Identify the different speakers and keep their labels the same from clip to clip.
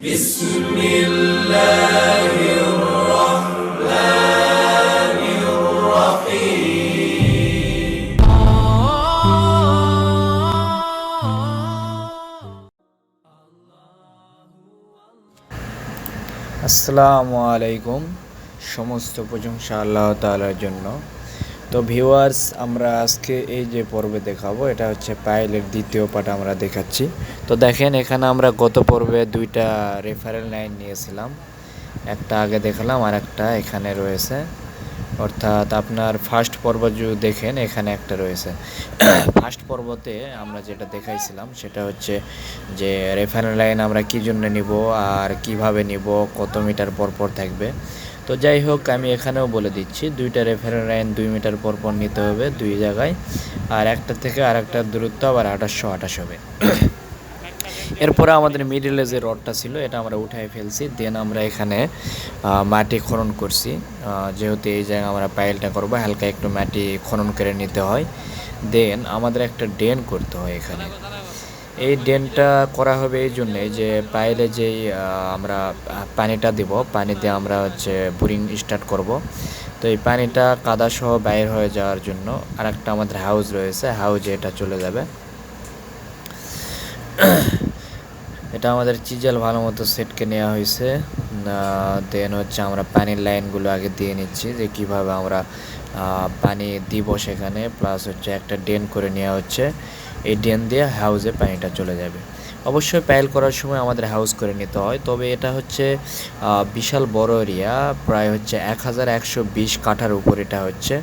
Speaker 1: بسم الله الرحمن الرحيم
Speaker 2: আসসালামু আলাইকুম সমস্ত প্রশংসা আল্লাহ তাআলার জন্য তো ভিউয়ার্স আমরা আজকে এই যে পর্বে দেখাবো, এটা হচ্ছে পাইলের দ্বিতীয় পার্ট আমরা দেখাচ্ছি। তো দেখেন, এখানে আমরা গত পর্বে দুইটা রেফারেল লাইন নিয়েছিলাম। একটা আগে দেখালাম, আর একটা এখানে রয়েছে। অর্থাৎ আপনার ফার্স্ট পর্ব যদি দেখেন, এখানে একটা রয়েছে। ফার্স্ট পর্বতে আমরা যেটা দেখাইছিলাম, সেটা হচ্ছে যে রেফারেল লাইন আমরা কী জন্য নিব, আর কীভাবে নিব, কত মিটার পর পর থাকবে। তো যাই হোক, আমি এখানেও বলে দিচ্ছি, দুইটা রেফারেল লাইন দুই মিটার পর পর নিতে হবে দুই জায়গায়। আর একটা থেকে আর একটা দূরত্ব আবার আঠাশশো আঠাশ হবে। এরপরে আমাদের মিডিলে যে রডটা ছিল, এটা আমরা উঠাই ফেলছি। দেন আমরা এখানে মাটি খনন করছি। যেহেতু এই জায়গায় আমরা পাইলটা করব, হালকা একটু মাটি খনন করে নিতে হয়। দেন আমাদের একটা ড্রেন করতে হয় এখানে। এই ড্রেনটা করা হবে এই জন্যে যে পাইলে যেই আমরা পানিটা দিব, পানি দিয়ে আমরা হচ্ছে বোরিং স্টার্ট করব। তো এই পানিটা কাদা সহ বাইর হয়ে যাওয়ার জন্য আর একটা আমাদের হাউস রয়েছে হাউজে এটা চলে যাবে। এটা আমাদের চিজেল ভালো মতো সেটকে নেওয়া হয়েছে। দেন হচ্ছে আমরা পানির লাইনগুলো আগে দিয়ে নিচ্ছি যে কীভাবে আমরা পানি দিব সেখানে, প্লাস হচ্ছে একটা ড্রেন করে নেওয়া হচ্ছে। এই ড্রেন দিয়ে হাউসে পানিটা চলে যাবে। অবশ্যই পাইল করার সময় আমাদের হাউস করে নিতে হয়। তবে এটা হচ্ছে বিশাল বড় এরিয়া প্রায় হচ্ছে এক হাজার একশো বিশ কাঠার উপর এটা হচ্ছে।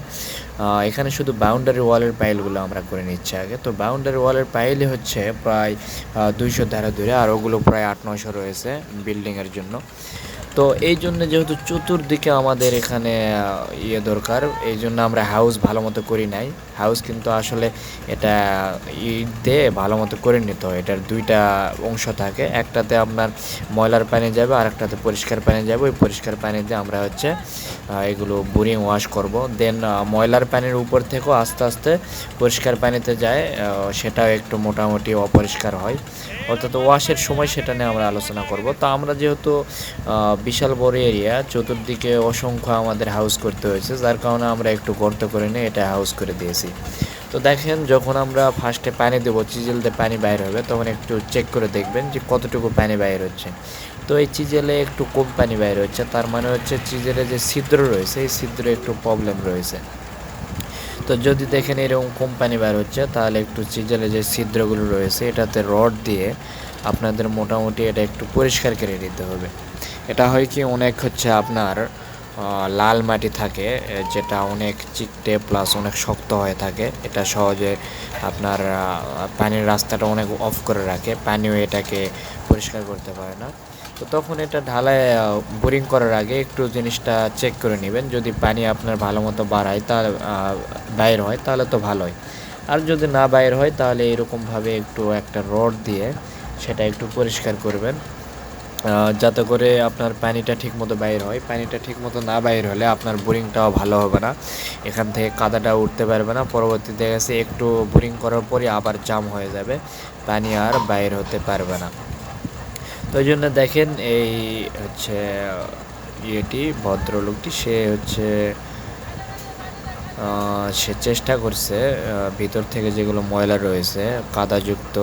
Speaker 2: এখানে শুধু বাউন্ডারি ওয়ালের পাইলগুলো আমরা করে নিচ্ছি আগে। তো বাউন্ডারি ওয়ালের পাইলই হচ্ছে প্রায় দুইশো ধারা দূরে, আর ওগুলো প্রায় আট নয়শো রয়েছে বিল্ডিংয়ের জন্য। তো এই জন্য যেহেতু চতুর্দিকে আমাদের এখানে ইয়ে দরকার, এই জন্য আমরা হাউস ভালো মতো করি নাই। হাউস কিন্তু আসলে এটা ইট দিয়ে ভালো মতো করে নিতে হয়। এটার দুইটা অংশ থাকে, একটাতে আপনার ময়লার পানি যাবে আর একটাতে পরিষ্কার পানি যাবে। ওই পরিষ্কার পানি দিয়ে আমরা হচ্ছে এগুলো বোরিং ওয়াশ করব। দেন ময়লার পানির উপর থেকেও আস্তে আস্তে পরিষ্কার পানিতে যায় সেটাও একটু মোটামুটি অপরিষ্কার হয়। অর্থাৎ ওয়াশের সময় সেটা নিয়ে আমরা আলোচনা করব। তো আমরা যেহেতু বিশাল বড় এরিয়া, চতুর্দিকে অসংখ্য আমাদের হাউস করতে হয়েছে, যার কারণে আমরা একটু গর্ত করে নিয়ে এটা হাউস করে দিয়েছি। তো দেখেন, যখন আমরা ফার্স্টে পানি দেবো, চিজেল দিয়ে পানি বাইর হবে, তখন একটু চেক করে দেখবেন যে কতটুকু পানি বাইর হচ্ছে। তো এই চিজেলে একটু কম পানি বাইর হচ্ছে, তার মানে হচ্ছে চিজেলে যে ছিদ্র রয়েছে, এই ছিদ্রে একটু প্রবলেম রয়েছে। তো যদি দেখেন এরকম কোম্পানি বার হচ্ছে, তাহলে একটু চিজেলে যে ছিদ্রগুলো রয়েছে, এটাতে রড দিয়ে আপনাদের মোটামুটি এটা একটু পরিষ্কার করে নিতে হবে। এটা হয় কি, অনেক হচ্ছে আপনার লাল মাটি থাকে যেটা অনেক চিকটে প্লাস অনেক শক্ত হয়ে থাকে। এটা সহজে আপনার পানির রাস্তাটা অনেক অফ করে রাখে, পানিও এটাকে পরিষ্কার করতে পারে না। তো তখন এটা ঢালাই বোরিং করার আগে একটু জিনিসটা চেক করে নেবেন। যদি পানি আপনার ভালো মতো বাড়ায়, তাহলে বাইর হয়, তাহলে তো ভালোই আর যদি না বাইর হয়, তাহলে এরকমভাবে একটু একটা রড দিয়ে সেটা একটু পরিষ্কার করবেন। যাতে করে আপনার পানিটা ঠিকমতো বাইর হয়। পানিটা ঠিকমতো না বাইর হলে আপনার বোরিংটাও ভালো হবে না। এখান থেকে কাদাটা উঠতে পারবে না। পরবর্তীতে গেছে একটু বোরিং করার পরই আবার জাম হয়ে যাবে। পানি আর বাইর হতে পারবে না। তো ওই জন্য দেখেন এই হচ্ছে ইয়েটি, ভদ্রলোকটি, সে হচ্ছে সে চেষ্টা করছে ভিতর থেকে যেগুলো ময়লা রয়েছে, কাদাযুক্ত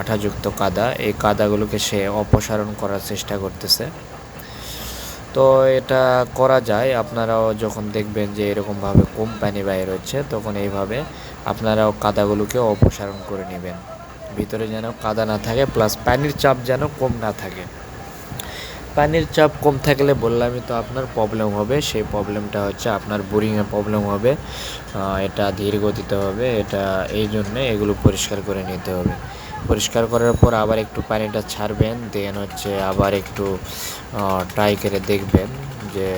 Speaker 2: আঠাযুক্ত কাদা, এই কাদাগুলোকে সে অপসারণ করার চেষ্টা করতেছে। তো এটা করা যায়, আপনারাও যখন দেখবেন যে এরকমভাবে কোম্পানি পানি বাইর হচ্ছে তখন এইভাবে আপনারাও কাদাগুলোকে অপসারণ করে নেবেন। ভিতরে যেন কাদা না থাকে প্লাস পানির চাপ যেন কম না থাকে। পানির চাপ কম থাকলে বললামই তো আপনার প্রবলেম হবে, সেই প্রবলেমটা হচ্ছে আপনার বোরিংয়ের প্রবলেম হবে এটা ধীর গতিতে হবে, এটা এই জন্যে এগুলো পরিষ্কার করে নিতে হবে। পরিষ্কার করার পর আবার একটু পানিটা ছাড়বেন দেন হচ্ছে আবার একটু ট্রাই করে দেখবেন। যে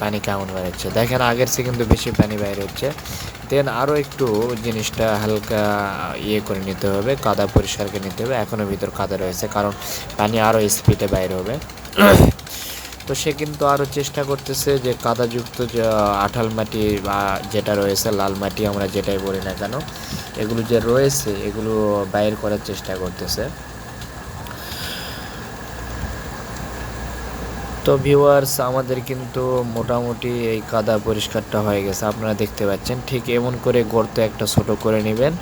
Speaker 2: পানি কেমন বেরোচ্ছে দেখেন, আগের চেয়ে কিন্তু বেশি পানি বাইরে হচ্ছে দেন আরও একটু জিনিসটা হালকা ইয়ে করে নিতে হবে, কাদা পরিষ্কারকে নিতে হবে। এখনও ভিতর কাদা রয়েছে, কারণ পানি আরও স্পিডে বাইরে হবে। তো সে কিন্তু আরও চেষ্টা করতেছে যে, কাদাযুক্ত যে আঠাল মাটি বা যেটা রয়েছে, লাল মাটি আমরা যেটাই বলি না কেন, এগুলো যে রয়েছে, এগুলো বাইর করার চেষ্টা করতেছে। তো ভিউয়ার্স আমাদের কিন্তু মোটামুটি এই কাদা পরিষ্কারটা হয়ে গেছে। আপনারা দেখতে পাচ্ছেন, ঠিক এমন করে গর্ত একটা ছোট করে নেবেন।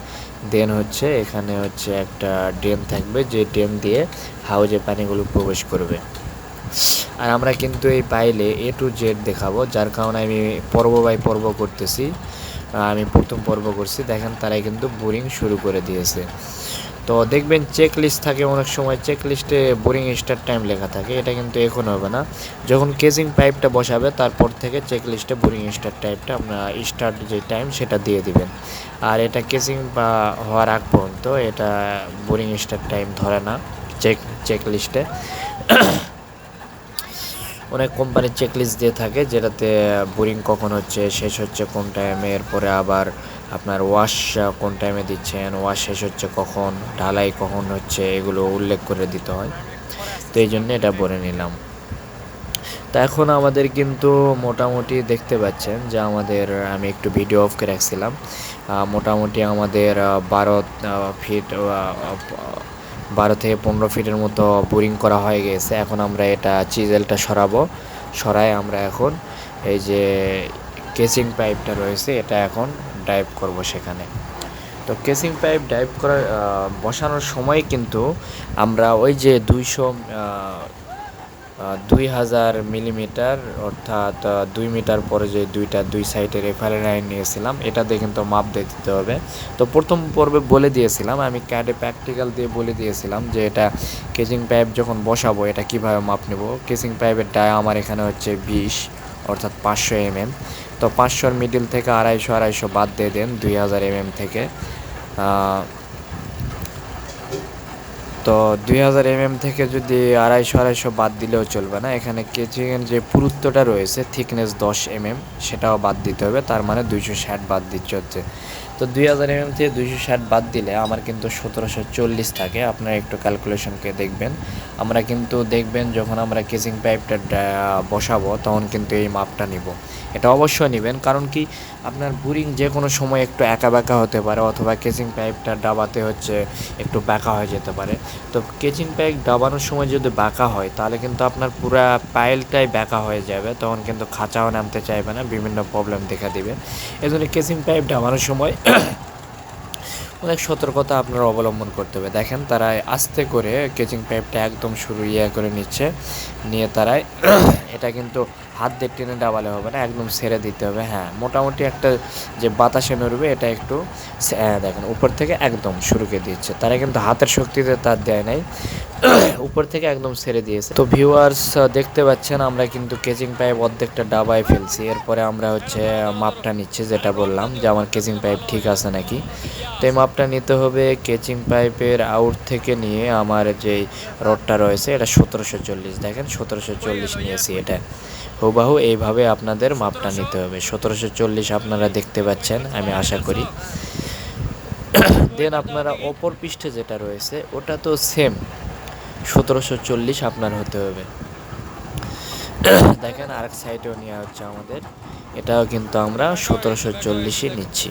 Speaker 2: দেন হচ্ছে এখানে হচ্ছে একটা ড্রেন থাকবে, যে ড্রেন দিয়ে হাউজে পানিগুলো প্রবেশ করবে। আর আমরা কিন্তু এই পাইলে এ টু জেড দেখাবো, যার কারণে আমি পর্ব বাই পর্ব করতেছি। আমি প্রথম পর্ব করছি, দেখেন তারাই কিন্তু বোরিং শুরু করে দিয়েছে। তো দেখবেন চেক লিস্ট থাকে অনেক সময় চেক লিস্টে বোরিং স্টার টাইম লেখা থাকে, এটা কিন্তু এখন হবে না। যখন কেজিং পাইপটা বসাবে, তারপর থেকে চেক লিস্টে বোরিং স্টার টাইপটা আপনার স্টার্ট যে টাইম সেটা দিয়ে দিবেন। আর এটা কেজিং বা হওয়ার আগ পর্যন্ত এটা বোরিং স্টার টাইম ধরে না চেক চেক লিস্টে অনেক কোম্পানির চেকলিস্ট দিয়ে থাকে, যেটাতে বোরিং কখন হচ্ছে, শেষ হচ্ছে কোন টাইমে এরপরে আবার আপনার ওয়াশ কোন টাইমে দিচ্ছেন ওয়াশ শেষ হচ্ছে কখন, ঢালাই কখন হচ্ছে, এগুলো উল্লেখ করে দিতে হয়। তো এই জন্য এটা বলে নিলাম। তা এখন আমাদের কিন্তু মোটামুটি দেখতে পাচ্ছেন যে আমাদের, আমি একটু ভিডিও অফ করে রাখছিলাম। মোটামুটি আমাদের বারো ফিট বারো থেকে পনেরো ফিটের মতো বোরিং করা হয়ে গেছে। এখন আমরা এটা চিজেলটা সরাবো। সরাই আমরা এখন এই যে কেচিং পাইপটা রয়েছে, এটা এখন ডাইভ করব সেখানে। তো কেসিং পাইপ ডাইভ করার বসানোর সময় কিন্তু আমরা ওই যে দুইশো দুই হাজার মিলিমিটার অর্থাৎ দুই মিটার পরে যে দুইটা, দুই সাইডে রেফারেল লাইন নিয়েছিলাম, এটা দিয়ে কিন্তু মাপ দিয়ে দিতে হবে। তো প্রথম পর্বে বলে দিয়েছিলাম, আমি ক্যাডে প্র্যাকটিক্যাল দিয়ে বলে দিয়েছিলাম যে এটা কেচিং পাইপ যখন বসাবো, এটা কীভাবে মাপ নেব? কেচিং পাইপের ডায় আমার এখানে হচ্ছে বিশ, অর্থাৎ পাঁচশো এমএম তো পাঁচশোর মিডিল থেকে আড়াইশো আড়াইশো বাদ দিয়ে দেন দুই হাজার এমএম থেকে। তো দুই হাজার এমএম থেকে যদি আড়াইশো আড়াইশো বাদ দিলেও চলবে না। এখানে কেচিংয়ের যে পুরুত্বটা রয়েছে থিকনেস দশ এমএম সেটাও বাদ দিতে হবে। তার মানে দুইশো ষাট বাদ দিচ্ছে হচ্ছে। তো দুই হাজার এমএম থেকে দুইশো ষাট বাদ দিলে আমার কিন্তু সতেরোশো চল্লিশ থাকে। আপনারা একটু ক্যালকুলেশনকে দেখবেন। আমরা কিন্তু দেখবেন যখন আমরা কেচিং পাইপটা বসাবো তখন কিন্তু এই মাপটা নিব। এটা অবশ্যই নেবেন। কারণ কি? আপনার বুরিং যে কোনো সময় একটু একা বাঁকা হতে পারে অথবা কেচিং পাইপটা ডাবাতে হচ্ছে একটু বাঁকা হয়ে যেতে পারে। তো কেচিং পাইপ ডাবানোর সময় যদি বাঁকা হয়, তাহলে কিন্তু আপনার পুরা পাইলটাই বাঁকা হয়ে যাবে। তখন কিন্তু খাঁচাও নামতে চাইবে না, বিভিন্ন প্রবলেম দেখা দিবে। এই জন্য কেচিং পাইপ ডাবানোর সময় অনেক সতর্কতা আপনারা অবলম্বন করতে হবে। দেখেন, তারা আস্তে করে কেচিং পাইপটা একদম শুরু ইয়ে করে নিচ্ছে। নিয়ে তারাই এটা কিন্তু হাত দিয়ে টেনে ডাবালে হবে না, একদম ছেড়ে দিতে হবে হ্যাঁ। মোটামুটি একটা যে বাতাসে নড়বে, এটা একটু দেখেন, উপর থেকে একদম শুরু করে দিচ্ছে তারা কিন্তু হাতের শক্তিতে তার দেয় নাই, উপর থেকে একদম ছেড়ে দিয়েছে। তো ভিউয়ার্স দেখতে পাচ্ছেন, আমরা কিন্তু কেচিং পাইপ অর্ধেকটা ডাবায় ফেলছি। এরপরে আমরা হচ্ছে মাপটা নিচ্ছি, যেটা বললাম যে আমার কেচিং পাইপ ঠিক আছে নাকি। তো এই মাপটা নিতে হবে কেচিং পাইপের আউট থেকে নিয়ে আমার যেই রডটা রয়েছে, এটা সতেরোশো চল্লিশ। দেখেন, সতেরোশো চল্লিশ নিয়েছি এটা। হুবাহু এইভাবে আপনাদের মাপটা নিতে হবে। সতেরোশো চল্লিশ আপনারা দেখতে পাচ্ছেন, আমি আশা করি। দেন আপনারা অপর পৃষ্ঠে যেটা রয়েছে, ওটা তো সেম সতেরোশো চল্লিশ আপনার হতে হবে। দেখেন আরেক সাইডেও নেওয়া হচ্ছে আমাদের। এটাও কিন্তু আমরা সতেরোশো চল্লিশে নিচ্ছি।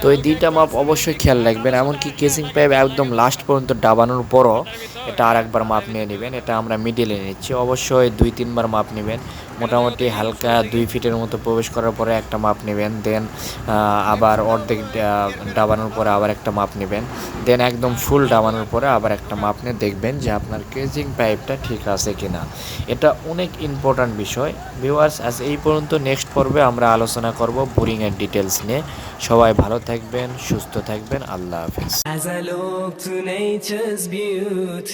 Speaker 2: তো এই দুইটা মাপ অবশ্যই খেয়াল রাখবেন, এমনকি কেসিং পাইপ একদম লাস্ট পর্যন্ত ডাবানোর পরও এটা আর একবার মাপ নিয়ে নেবেন, এটা আমরা মিডিলে নিচ্ছি। অবশ্যই দুই, তিনবার মাপ নেবেন। মোটামুটি হালকা দুই ফিটের মতো প্রবেশ করার পরে একটা মাপ নেবেন দেন আবার অর্ধেক ডাবানোর পরে আবার একটা মাপ নেবেন। দেন একদম ফুল ডাবানোর পরে আবার একটা মাপ নিয়ে দেখবেন যে আপনার কেজিং পাইপটা ঠিক আছে কি না এটা অনেক ইম্পর্ট্যান্ট বিষয়। ভিউয়ার্স আজ এই পর্যন্ত নেক্সট পর্বে আমরা আলোচনা করব বোরিংয়ের ডিটেলস নিয়ে। সবাই ভালো থাকবেন, সুস্থ থাকবেন, আল্লাহ হাফিজ।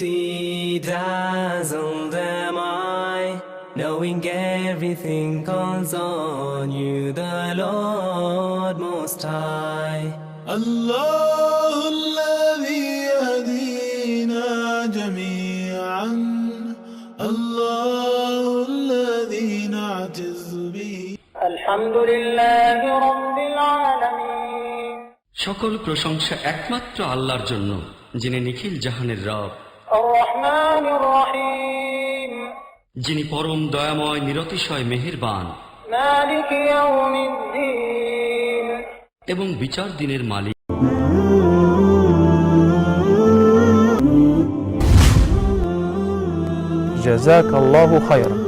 Speaker 1: As I look to nature's beauty, dazzled am I, knowing everything calls on you, the Lord Most High.
Speaker 3: الله الذي يهدينا جميعا الله الذي نعتز به
Speaker 4: الحمد لله رب العالمين
Speaker 5: সকল প্রশংসা একমাত্র আল্লাহর জন্য যিনি নিখিল জাহানের রব
Speaker 4: الرحمن الرحيم
Speaker 5: যিনি পরম দয়াময় নিরতিশয় মেহেরবান এবং বিচার দিনের মালিক।
Speaker 6: জাজাক আল্লাহু খায়রা